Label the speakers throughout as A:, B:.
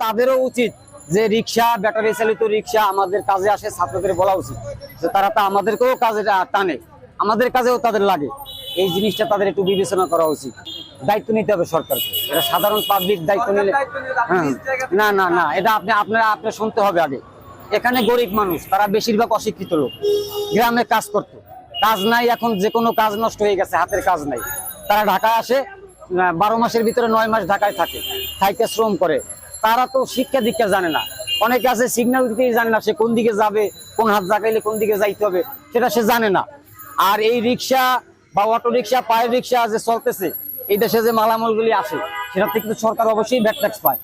A: তাদেরও উচিত যে রিক্সা ব্যাটারি চালিত রিক্সা আমাদের কাজে আসে ছাত্রদের বলা উচিত। যে তারা তা আমাদেরকেও কাজে টানে। আমাদের কাজেও তাদের লাগে। এই জিনিসটা তাদের একটু বিবেচনা করা উচিত। দায়িত্ব নিতে হবে সরকারকে। এটা সাধারণ পাবলিক দায়িত্ব নিলে হ্যাঁ। না না না। এটা আপনি আপনারা আপনি শুনতে হবে আগে। এখানে গরিব মানুষ তারা বেশিরভাগ অশিক্ষিত লোক। গ্রামে কাজ করত। কাজ নাই এখন যে কোনো কাজ নষ্ট হয়ে গেছে হাতের কাজ নাই। তারা ঢাকায় আসে বারো মাসের ভিতরে নয় মাস ঢাকায় থাকে। থাইকে শ্রম করে। তারা তো শিক্ষা দীক্ষা জানে না। অনেকে আছে সিগন্যাল দিতেই জানে না সে কোন দিকে যাবে কোন হাত জাগাইলে কোন দিকে যাইতে হবে সেটা সে জানে না। আর এই রিক্সা বা অটো রিক্সা পায়ের রিক্সা যে চলতেছে এই দেশে যে মালামালগুলি আসে সেটা থেকে সরকার অবশ্যই ভ্যাট ট্যাক্স পায়।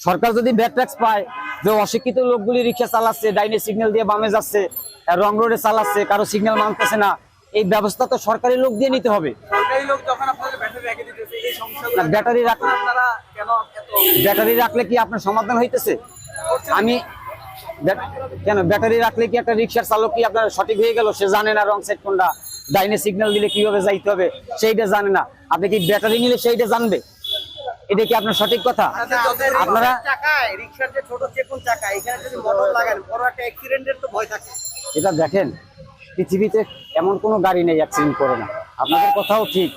A: সরকার যদি ভ্যাট ট্যাক্স পায় যে অশিক্ষিত লোকগুলি রিক্সা চালাচ্ছে ডাইনে সিগন্যাল দিয়ে বামে যাচ্ছে রং রোডে চালাচ্ছে কারও সিগন্যাল মানতেছে না এই ব্যবস্থা তো সরকারি লোক দিয়ে নিতে হবে।
B: ব্যাটারি রেখে
A: ব্যাটারি
B: আপনারা
A: রাখলে কি আপনার সমাধান হইতেছে? আমি কেন ব্যাটারি রাখলে কি একটা রিক্সার চালক কি আপনার সঠিক হয়ে গেল? সে জানে না রং সাইড কোনটা। ডাইনে সিগন্যাল দিলে কীভাবে যাইতে হবে সেইটা জানে না। আপনি কি ব্যাটারি নিলে সেইটা জানবে? এটা কি আপনার সঠিক কথা? আপনারা
B: অ্যাক্সিডেন্টের তো ভয় থাকে।
A: এটা দেখেন পৃথিবীতে এমন কোনো গাড়ি নেই অ্যাক্সিডেন্ট করে না। আপনাদের কথাও ঠিক।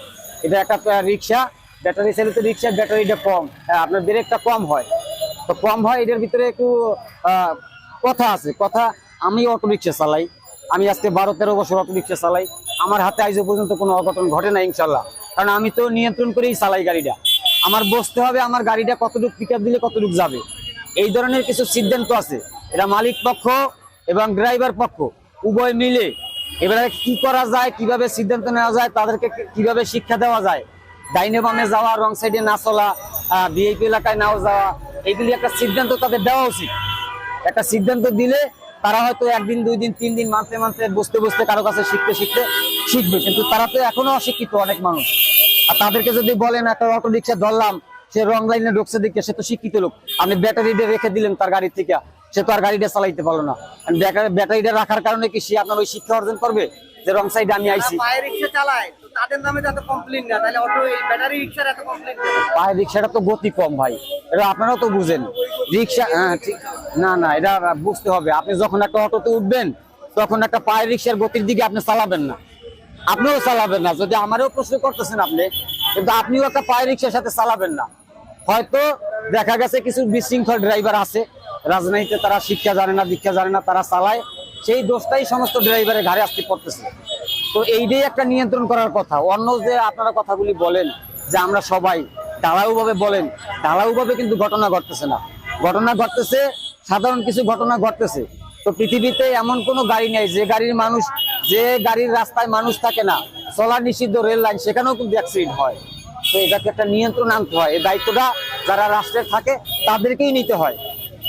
A: এটা একটা রিক্সা ব্যাটারি চালিত রিক্সা ব্যাটারিটা কম। হ্যাঁ, আপনার ব্রেকটা কম হয়। তো কম হয় এটার ভিতরে একটু কথা আছে। কথা আমি অটো রিক্সা চালাই। আমি আজকে বারো তেরো বছর অটো রিক্সা চালাই। আমার হাতে আজও পর্যন্ত কোনো অঘটন ঘটে না ইনশাল্লাহ কারণ আমি তো নিয়ন্ত্রণ করেই চালাই গাড়িটা। আমার বসতে হবে আমার গাড়িটা কতটুকু পিক দিলে কতটুকু যাবে। এই ধরনের কিছু সিদ্ধান্ত আছে। এটা মালিক পক্ষ এবং ড্রাইভার পক্ষ উভয় মিলে। এবারে কি করা যায় কীভাবে সিদ্ধান্ত নেওয়া যায় তাদেরকে কীভাবে শিক্ষা দেওয়া যায় ডাইনে বামে যাওয়া, রং সাইডে না চলা বিএপি এলাকায় নাও যাওয়া, এগুলি একটা সিদ্ধান্ত তাদের দেওয়া উচিত। একটা সিদ্ধান্ত দিলে তারা হয়তো একদিন, দুই দিন, তিন দিন মানতে মানতে বসতে বসতে কারও কাছে শিখতে শিখতে শিখবে। কিন্তু তারা তো এখনও অশিক্ষিত অনেক মানুষ। আর তাদেরকে যদি বলেন, একটা অটো রিক্সা ধরলাম, সে রং লাইনে ঢুকছে দিকে সে তো শিক্ষিত লোক। আপনি ব্যাটারিটা রেখে দিলেন তার গাড়ি থেকে, সে তো আর গাড়িটা চালাইতে পারল না। ব্যাটারি- ব্যাটারিটা রাখার কারণে কি সে আপনার ওই শিক্ষা অর্জন করবে? যে রং সাইডে আমি আইছি।
B: পায়ে রিক্সা চালায় তাদের নামে এত কমপ্লেন না তাহলে অটো এই ব্যাটারি রিক্সার এত কমপ্লেন
A: পায়ের রিক্সাটা তো গতি কম ভাই। এটা আপনারাও তো বুঝেন। রিক্সা না না এটা বুঝতে হবে। আপনি যখন একটা অটোতে উঠবেন তখন একটা পায়ের রিক্সার গতির দিকে আপনি চালাবেন না। আপনিও চালাবেন না। যদি আমারও প্রশ্ন করতেছেন আপনি কিন্তু আপনিও একটা পায়ের রিক্সার সাথে চালাবেন না। হয়তো দেখা গেছে কিছু বিশৃঙ্খল ড্রাইভার আছে। রাজনীতিতে তারা শিক্ষা জানে না দীক্ষা জানে না তারা চালায়। সেই দোষটাই সমস্ত ড্রাইভারের ঘাড়ে আসতে পড়তেছে। তো এইটাই একটা নিয়ন্ত্রণ করার কথা। অন্য যে আপনারা কথাগুলি বলেন, যে আমরা সবাই ঢালাউভাবে বলেন ঢালাউভাবে কিন্তু ঘটনা ঘটতেছে না। ঘটনা ঘটতেছে, সাধারণ কিছু ঘটনা ঘটতেছে। তো পৃথিবীতে এমন কোনো গাড়ি নেই, যে গাড়ির মানুষ, যে গাড়ির রাস্তায় মানুষ থাকে না, চলা নিষিদ্ধ রেল লাইন, সেখানেও কিন্তু অ্যাক্সিডেন্ট হয়। তো এটাকে একটা নিয়ন্ত্রণ আনতে হয়। এই দায়িত্বটা যারা রাষ্ট্রের থাকে, তাদেরকেই নিতে হয়।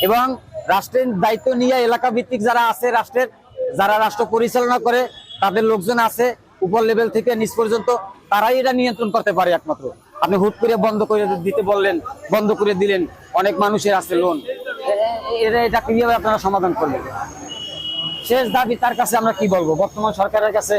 A: এবং রাষ্ট্রের দায়িত্ব নিয়ে এলাকা ভিত্তিক যারা আছে রাষ্ট্রের, যারা রাষ্ট্র পরিচালনা করে, তাদের লোকজন আছে, উপর লেভেল থেকে নিচ পর্যন্ত, তারাই এটা নিয়ন্ত্রণ করতে পারে একমাত্র। আপনি হুট করে বন্ধ করে দিতে বললেন, বন্ধ করে দিলেন, অনেক মানুষের আছে লোন এটা এটা কীভাবে আপনারা সমাধান করবেন? শেষ দাবি তার কাছে আমরা কি বলব? বর্তমান সরকারের কাছে